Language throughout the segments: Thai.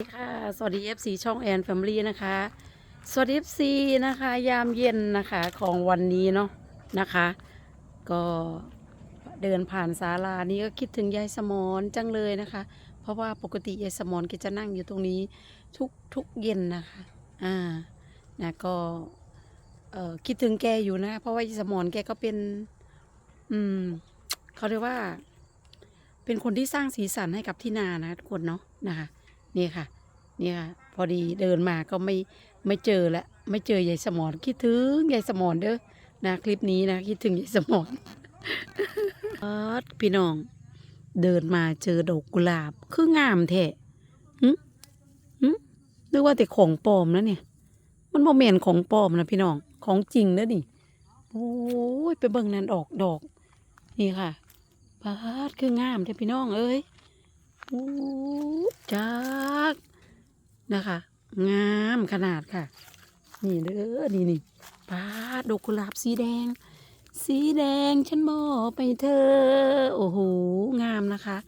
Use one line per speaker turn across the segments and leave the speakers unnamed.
สวัสดีค่ะสวัสดี FC ช่องแอนแฟมิลี่นะคะ สวัสดี FC นะคะ ยามเย็นนะคะของวันนี้เนาะนะคะ ก็เดินผ่านศาลานี้ก็คิดถึงยายสมอนจังเลยนะคะ เพราะว่าปกติยายสมอนแกจะนั่งอยู่ตรงนี้ทุกทุกเย็นนะคะอ่านะก็เอ่อคิดถึงแกอยู่นะ เพราะว่ายายสมอนแกก็เป็น อืมเขาเรียกว่า เป็นคนที่สร้างสีสันให้กับที่นานะทุกคนเนาะนะคะ นี่ค่ะ นี่ค่ะ พอดีเดินมาก็ไม่ไม่เจอละไม่เจอยายสมอนคิดถึงยายสมอนเด้อนะคลิปนี้นะคิดถึงยายสมอนเอิ้ดพี่น้อง เดินมาเจอดอกกุหลาบ คืองามแท้หึหึนึกว่าแต่ของปลอมนะเนี่ย มันโมเมนของปลอมนะพี่น้องของจริงนะนี่โอ้ยไปเบิ่งนั่นออกดอก นี่ค่ะปาดคืองามแท้พี่น้องเอ้ย จักนะคะ งามขนาดค่ะ นี่เด้อนี่นี่ปาดดอกกุหลาบสีแดง สีแดงฉันมอบไปเธอ โอ้โห งามนะคะ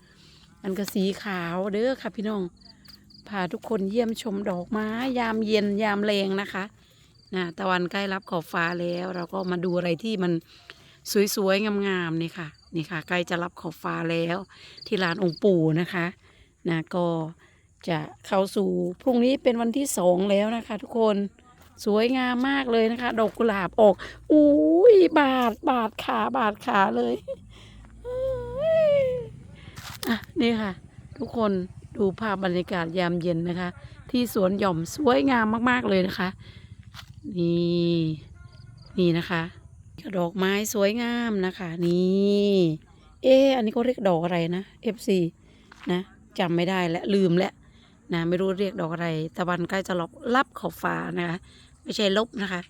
อันก็สีขาวเด้อค่ะพี่น้องพาทุกคนเยี่ยมชมดอกไม้ยามเย็นยามแรงนะคะนะตะวันใกล้รับขอบฟ้าแล้ว เราก็มาดูอะไรที่มัน สวยๆ งามๆนี่ค่ะ นี่ค่ะ ใกล้จะรับขอบฟ้าแล้ว ที่ลานองค์ปู่นะคะนะก็จะเข้าสู่พรุ่งนี้เป็นวันที่สองแล้วนะคะ ทุกคนสวยงามมากเลยนะคะ ดอกกุหลาบออกอุ้ยบาดบาดขาบาดขาเลยเอ้ยอะนี่ค่ะ ทุกคนดูภาพบรรยากาศยามเย็นนะคะ ที่สวนหย่อมสวยงามมาก ๆ เลยนะคะ นี่ นี่นะคะ ดอกไม้สวยงามนะคะ นี่ เอ๊ะอันนี้เขาเรียกดอกอะไรนะ FC นะจำไม่ได้และลืมแล้วนะไม่รู้เรียกดอกอะไรตะวันใกล้จะรับรับขอบฟ้านะคะ ไม่ใช่ลบนะคะ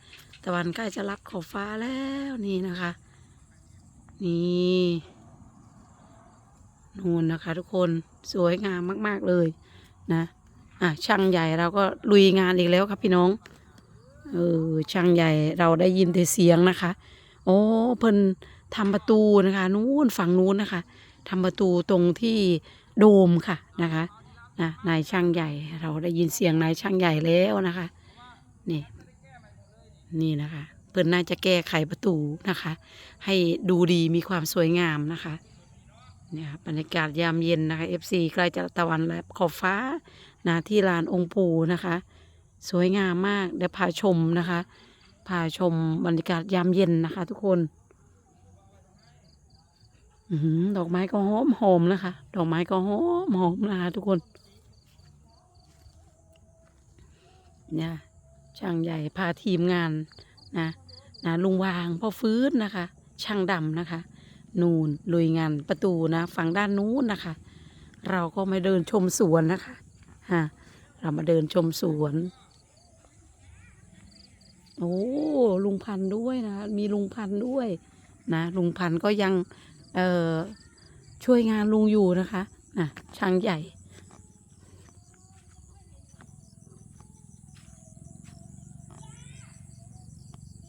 ตะวันใกล้จะรับขอบฟ้าแล้วนี่นะคะ นี่นูนนะคะ ทุกคนสวยงามมาก ๆเลยนะอะช่างใหญ่เราก็ลุยงานอีกแล้วครับพี่น้องเออช่างใหญ่เราได้ยินแต่เสียงนะคะ โอ้เพิ่นทำประตูนะคะนู้นฝั่งนู้นนะคะทำประตูตรงที่โดมค่ะนะคะนะนายช่างใหญ่เราได้ยินเสียงนายช่างใหญ่แล้วนะคะนี่นี่นะคะ เพิ่นน่าจะแก้ไขประตูนะคะ ให้ดูดีมีความสวยงามนะคะเนี่ยบรรยากาศยามเย็นนะคะ FC ใกล้จะตะวันแล้วขอบฟ้านะที่ลานองค์ปู่นะคะ สวยงามมากเดี๋ยวพาชมนะคะ พาชมบรรยากาศยามเย็นนะคะ ทุกคนอดอกไม้ก็หอมหอมนะคะ ดอกไม้ก็หอมหอมนะคะทุกคน เนี่ยช่างใหญ่พาทีมงานนะนะลุงวางพ่อฟื้นนะคะ ช่างดำนะคะ นูนลุยงานประตูนะฝั่งด้านนู้นนะคะ เราก็มาเดินชมสวนนะคะฮะเรามาเดินชมสวน โอ้ลุงพันด้วยนะ มีลุงพันด้วยนะลุงพันก็ยังเอ่อช่วยงานลุงอยู่นะคะนะช่างใหญ่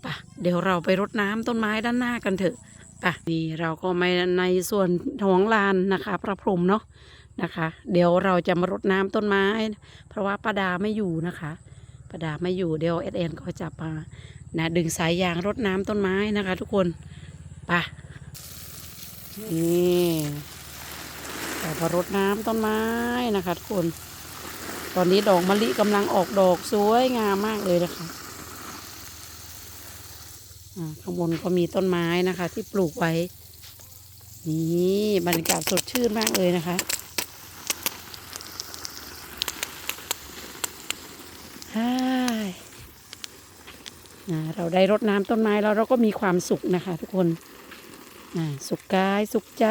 ปะเดี๋ยวเราไปรดน้ำต้นไม้ด้านหน้ากันเถอะปะนี่เราก็มาในส่วนของลานนะคะ พระพรหมเนาะนะคะ เดี๋ยวเราจะมารดน้ำต้นไม้ เพราะว่าป้าดาไม่อยู่นะคะ ป้าดาไม่อยู่เดี๋ยวเอสเอ็นก็จะมานะดึงสายยางรดน้ำต้นไม้นะคะ ทุกคนปะนี่เรามารดน้ำต้นไม้นะคะทุกคน ตอนนี้ดอกมะลิกำลังออกดอกสวยงามมากเลยนะคะข้างบนก็มีต้นไม้นะคะ ที่ปลูกไว้ นี่บรรยากาศสดชื่นมากเลยนะคะฮ่ายอ่า เราได้รดน้ำต้นไม้แล้วเราก็มีความสุขนะคะทุกคนสุขกายสุขใจ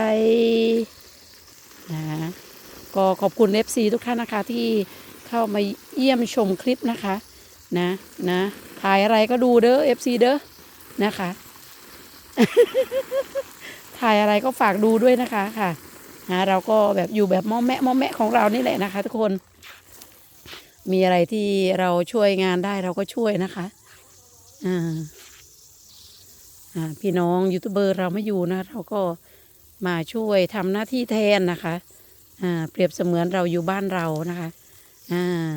นะก็ขอบคุณเอฟซีทุกท่านนะคะที่เข้ามาเยี่ยมชมคลิปนะคะนะนะถ่ายอะไรก็ดูเด้อเอฟซีเด้อนะคะถ่ายอะไรก็ฝากดูด้วยนะคะค่ะนะเราก็แบบอยู่แบบมอมแมะมอมแมะของเรานี่แหละนะคะ ทุกคน มีอะไรที่เราช่วยงานได้เราก็ช่วยนะคะ อ่าอ่าพี่น้องยูทูบเบอร์เราไม่อยู่นะ เราก็มาช่วยทำหน้าที่แทนนะคะอ่าเปรียบเสมือนเราอยู่บ้านเรานะคะอ่า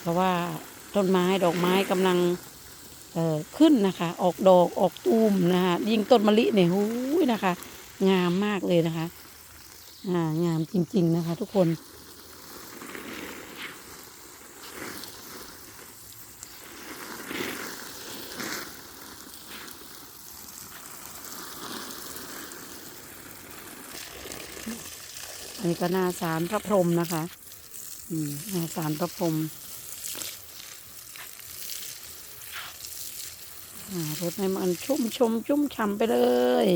เพราะว่าต้นไม้ดอกไม้กำลังเอ่อขึ้นนะคะ ออกดอกออกตูมนะคะยิ่งต้นมะลิเนี่ยหูยนะคะ งามมากเลยนะคะ อ่างามจริง ๆ นะคะ ทุกคน นนี้ก็หน้าสารพระพรหมนะคะ อืมหน้าสารพระพรหมอ่ารถให้มันชุ่มชมชุ่มฉ่ำไปเลย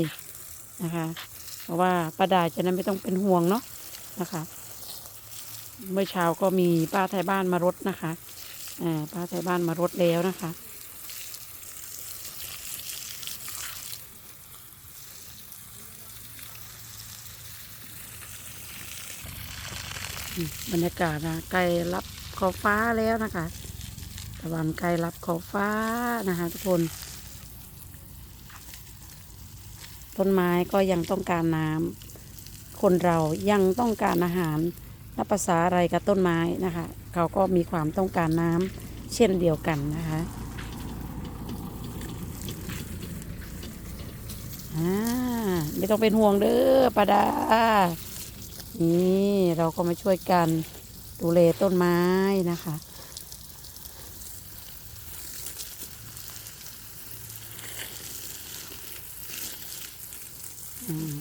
นะคะ เพราะว่าป้าดาจะนั้นไม่ต้องเป็นห่วงเนาะนะคะ เมื่อเช้าก็มีป้าไทยบ้านมารถนะคะอ่าป้าไทยบ้านมารถแล้วนะคะ บรรยากาศนะใกล้รับขอบฟ้าแล้วนะคะตะวันใกล้รับขอบฟ้านะคะทุกคน ต้นไม้ก็ยังต้องการน้ำคนเรายังต้องการอาหารนับภาษาอะไรกับต้นไม้นะคะ เขาก็มีความต้องการน้ำเช่นเดียวกันนะคะไม่ต้องเป็นห่วงเด้อปาดา นี่เราก็มาช่วยกันดูแลต้นไม้นะคะ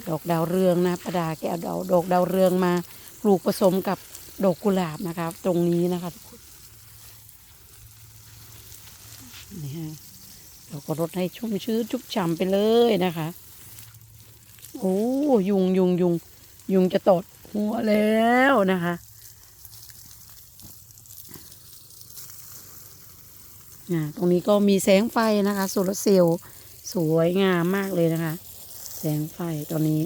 ดอกดาวเรืองนะประดาแกเอาดอกดอกดาวเรืองมาปลูกผสมกับดอกกุหลาบนะคะ ตรงนี้นะคะทุกคนนี่ฮะเราก็รดให้ชุ่มชื้นชุบฉ่ำไปเลยนะคะ โอ้ยุงยุงยุงยุงจะตด หัวแล้วนะคะ ตรงนี้ก็มีแสงไฟนะคะโซลาร์เซลล์สวยงามมากเลยนะคะ แสงไฟตอนนี้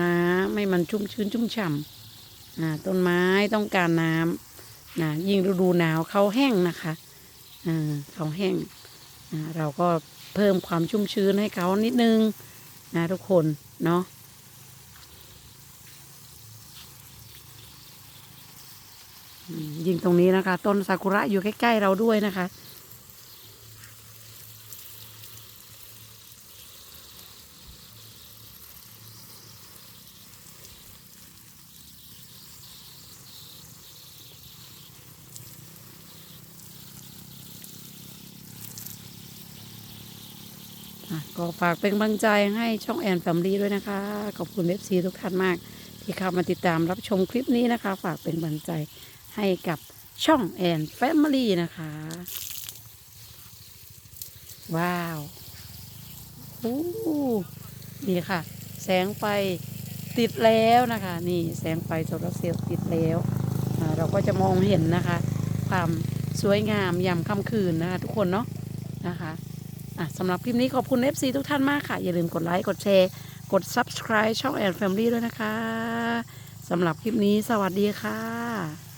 น้ำให้มันชุ่มชื้นชุ่มฉ่ำต้นไม้ต้องการน้ำ นะยิ่งฤดูหนาวเขาแห้งนะคะเขาแห้งเราก็เพิ่มความชุ่มชื้นให้เขานิดนึงนะทุกคนเนาะยิ่งตรงนี้นะคะ ต้นซากุระอยู่ใกล้ ๆ เราด้วยนะคะ ก็ฝากเป็นกำลังใจให้ช่องแอนแฟมลี่ด้วยนะคะ ขอบคุณเอฟซีทุกท่านมาก ที่เข้ามาติดตามรับชมคลิปนี้นะคะ ฝากเป็นกำลังใจให้กับช่องแอนแฟมิลี่นะคะ ว้าวโอ้นี่ค่ะ แสงไฟติดแล้วนะคะ นี่แสงไฟโซลาร์เซลล์ติดแล้วเราก็จะมองเห็นนะคะ ความสวยงามยามค่ำคืนนะคะ ทุกคนเนาะนะคะ อะสำหรับคลิปนี้ขอบคุณ FC ทุกท่านมากค่ะ อย่าลืมกดไลค์ กดแชร์ กด Subscribe ช่องแอนแฟมิลี่ด้วยนะคะสำหรับคลิปนี้สวัสดีค่ะ